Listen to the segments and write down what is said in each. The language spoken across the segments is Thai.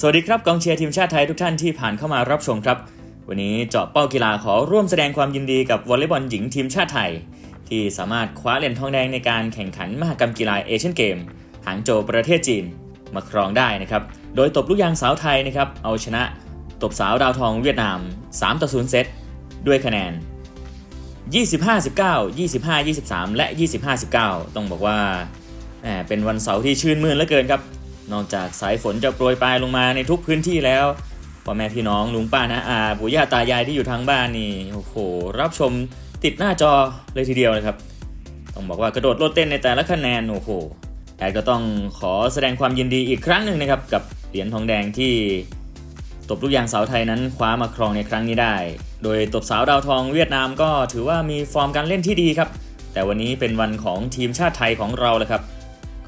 สวัสดีครับกองเชียร์ทีมชาติไทยทุกท่านที่ผ่านเข้ามารับชมครับ วันนี้เจาะเป้ากีฬาขอร่วมแสดงความยินดีกับวอลเลย์บอลหญิงทีมชาติไทย ที่สามารถคว้าเหรียญทองแดงในการแข่งขันมหกรรมกีฬาเอเชียนเกมหางโจวประเทศจีนมาครองได้นะครับ โดยตบลูกยางสาวไทยนะครับเอาชนะตบสาวดาวทองเวียดนาม 3 ต่อ 0 เซตด้วยคะแนน 25-19 25-23 และ 25-19 ต้องบอกว่าเป็นวันเสาร์ที่ชื่นมื่นเหลือเกินครับ นอกจากสายฝนจะโปรยปลายลงมาในทุกพื้นที่แล้วพ่อแม่พี่น้องลุงป้านะอาปู่ย่าตายายที่อยู่ทางบ้านนี่โอ้โหรับชมติดหน้าจอเลยทีเดียวนะครับ ต้องบอกว่ากระโดดโลดเต้นในแต่ละคะแนนโอ้โหแอดก็ต้องขอแสดงความยินดีอีกครั้งหนึ่งนะครับ กับเหรียญทองแดงที่ตบลูกยางสาวไทยนั้นคว้ามาครองในครั้งนี้ได้ โดยตบสาวดาวทองเวียดนามก็ถือว่ามีฟอร์มการเล่นที่ดีครับ แต่วันนี้เป็นวันของทีมชาติไทยของเราแหละครับ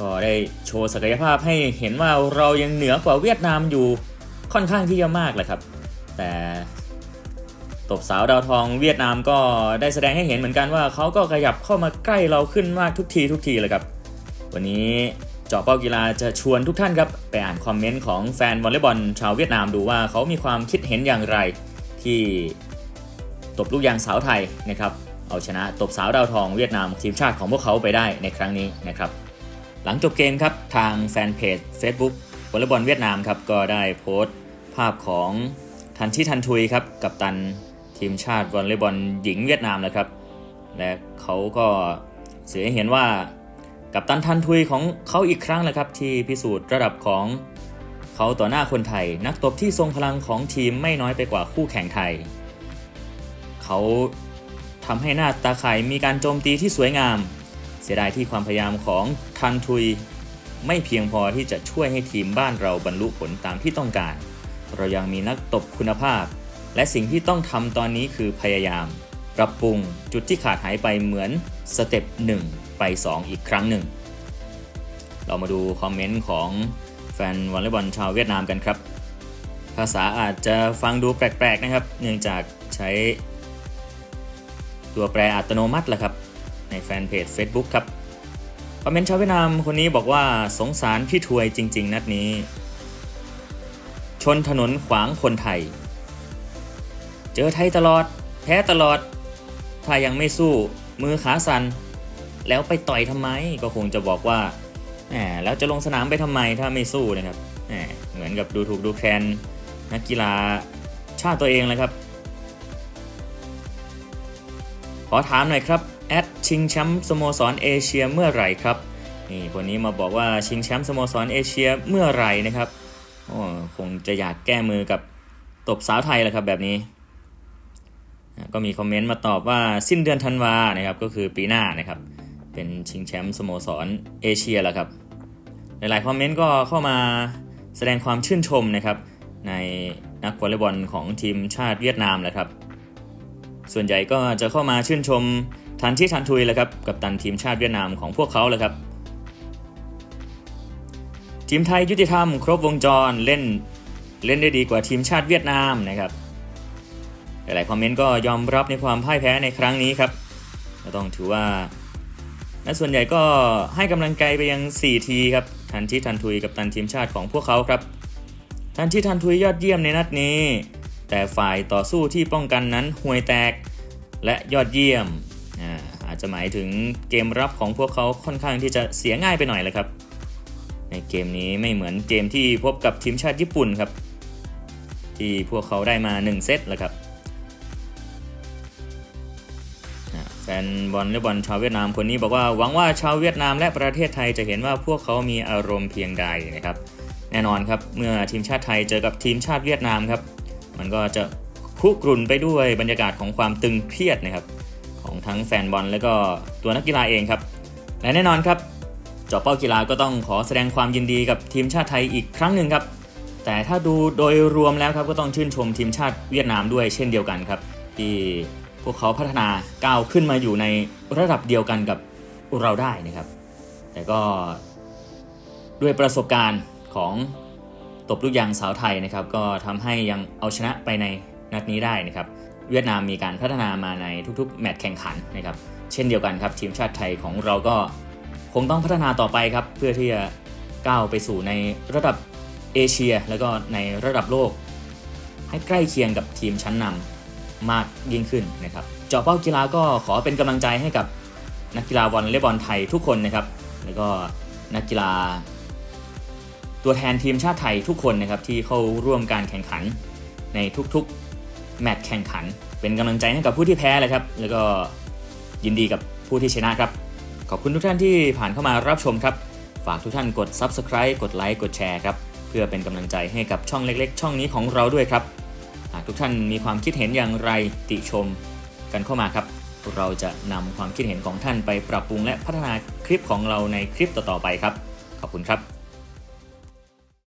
ก็ได้โชว์ศักยภาพให้เห็นว่าเรายังเหนือกว่าเวียดนามอยู่ค่อนข้างที่จะมากแหละครับ แต่ตบสาวดาวทองเวียดนามก็ได้แสดงให้เห็นเหมือนกันว่าเขาก็ขยับเข้ามาใกล้เราขึ้นมากทุกทีทุกทีเลยครับ วันนี้เจาะเป้ากีฬาจะชวนทุกท่านครับไปอ่านคอมเมนต์ของแฟนวอลเลย์บอลชาวเวียดนามดูว่าเขามีความคิดเห็นอย่างไรที่ตบลูกยางสาวไทยนะครับเอาชนะตบสาวดาวทองเวียดนามทีมชาติของพวกเขาไปได้ในครั้งนี้นะครับ หลังจบเกมครับ ทางแฟนเพจ Facebook วอลเลย์บอลเวียดนามครับ ก็ได้โพสต์ภาพของทันที่ทันทุยครับ กับตันทีมชาติวอลเลย์บอลหญิงเวียดนามนะครับ และเขาก็เสียเห็นว่ากับตันทันทุยของเขาอีกครั้งแหละครับ ที่พิสูจน์ระดับของเขาต่อหน้าคนไทย นักตบที่ทรงพลังของทีมไม่น้อยไปกว่าคู่แข่งไทย เขาทำให้หน้าตาข่ายมีการโจมตีที่สวยงาม เสียดายที่ความพยายามของ ทันทุยไม่เพียงพอที่จะช่วยให้ทีมบ้านเราบรรลุผลตามที่ต้องการ เรายังมีนักตบคุณภาพ และสิ่งที่ต้องทำตอนนี้คือพยายาม ปรับปรุงจุดที่ขาดหายไปเหมือนสเต็ป1ไป 2 อีกครั้งหนึ่ง เรามาดูคอมเมนต์ของแฟนวอลเลย์บอลชาวเวียดนามกันครับ ภาษาอาจจะฟังดูแปลกๆนะครับ เนื่องจากใช้ตัวแปรอัตโนมัติแหละครับ ในแฟนเพจ Facebook ครับ คอมเมนต์ชาวเวียดนามคนนี้บอกว่าสงสารพี่ถวยจริง ๆ นัดนี้ ชนถนนขวางคนไทย เจอไทยตลอด แพ้ตลอด ถ้ายังไม่สู้มือขาสันแล้วไปต่อยทำไมก็คงจะบอกว่าแหมแล้วจะลงสนามไปทำไมถ้าไม่สู้นะครับแหมเหมือนกับดูถูกดูแคลนนักกีฬาชาติตัวเองเลยครับ ขอถามหน่อยครับ แอดชิงแชมป์สโมสรเอเชียเมื่อไหร่ครับนี่คนนี้มาบอกว่าชิงแชมป์สโมสรเอเชียเมื่อไหร่นะครับโอ้คงจะอยากแก้มือกับตบสาวไทยแหละครับแบบนี้ก็มีคอมเมนต์มาตอบว่าสิ้นเดือนธันวานะครับก็คือปีหน้านะครับ เป็นชิงแชมป์สโมสรเอเชียแล้วครับ หลายๆคอมเมนต์ก็เข้ามาแสดงความชื่นชมนะครับในนักวอลเลย์บอลของทีมชาติเวียดนามแหละครับ ส่วนใหญ่ก็จะเข้ามาชื่นชม ทันที่ทันทุยแหละครับกับตันทีมชาติเวียดนามของพวกเขาแหละครับ ทีมไทยยุติธรรม ครบวงจรเล่นเล่นได้ดีกว่าทีมชาติเวียดนามนะครับ หลายๆคอมเมนต์ก็ยอมรับในความพ่ายแพ้ในครั้งนี้ครับก็ต้องถือว่าและส่วนใหญ่ก็ให้กำลังใจไปยัง 4 ทีครับทันที่ทันทุยกับตันทีมชาติของพวกเขาครับ ทันที่ทันทุยยอดเยี่ยมในนัดนี้ แต่ฝ่ายต่อสู้ที่ป้องกันนั้นห่วยแตกและยอดเยี่ยม จจะหมายถึงเกมรับของพวกเขาค่อนข้างที่จะเสียง่ายไปหน่อยแหละครับ ในเกมนี้ไม่เหมือนเกมที่พบกับทีมชาติญี่ปุ่นครับ ที่พวกเขาได้มา 1 เซตแล้วครับแฟนบอลและบอลชาวเวียดนามคนนี้บอกว่าหวังว่าชาวเวียดนามและประเทศไทยจะเห็นว่าพวกเขามีอารมณ์เพียงใดนะครับ แน่นอนครับเมื่อทีมชาติไทยเจอกับทีมชาติเวียดนามครับ มันก็จะคุกรุ่นไปด้วยบรรยากาศของความตึงเครียดนะครับ ของทั้งแฟนบอลและก็ตัวนักกีฬาเองครับ และแน่นอนครับเจาเป้ากีฬาก็ต้องขอแสดงความยินดีกับทีมชาติไทยอีกครั้งหนึ่งครับ แต่ถ้าดูโดยรวมแล้วครับก็ต้องชื่นชมทีมชาติเวียดนามด้วยเช่นเดียวกันครับ ที่พวกเขาพัฒนาก้าวขึ้นมาอยู่ในระดับเดียวกันกับเราได้นะครับ แต่ก็ด้วยประสบการณ์ของตบลูกยางสาวไทยนะครับ ก็ทำให้ยังเอาชนะไปในนัดนี้ได้นะครับ เวียดนามมีการพัฒนามาในทุกๆ แมตช์แข่งขันนะครับเช่นเดียวกันครับทีมชาติไทยของเราก็คงต้องพัฒนาต่อไปครับเพื่อที่จะก้าวไปสู่ในระดับเอเชีย แล้วก็ในระดับโลก ให้ใกล้เคียงกับทีมชั้นนำมากยิ่งขึ้นนะครับเจาะเป้ากีฬาก็ขอเป็นกำลังใจให้กับนักกีฬาวอลเลย์บอลไทยทุกคนนะครับแล้วก็นักกีฬา ตัวแทนทีมชาติไทยทุกคนนะครับที่เข้าร่วมการแข่งขันในทุกๆ แมตช์แข่งขัน เป็นกำลังใจให้กับผู้ที่แพ้เลยครับ แล้วก็ยินดีกับผู้ที่ชนะครับ ขอบคุณทุกท่านที่ผ่านเข้ามารับชมครับ ฝากทุกท่านกด Subscribe กดไลค์กดแชร์ครับเพื่อเป็นกำลังใจให้กับช่องเล็กๆ ช่องนี้ของเราด้วยครับหากทุกท่านมีความคิดเห็นอย่างไรติชมกันเข้ามาครับ เราจะนำความคิดเห็นของท่านไปปรับปรุงและพัฒนาคลิปของเราในคลิปต่อๆไปครับ ขอบคุณครับ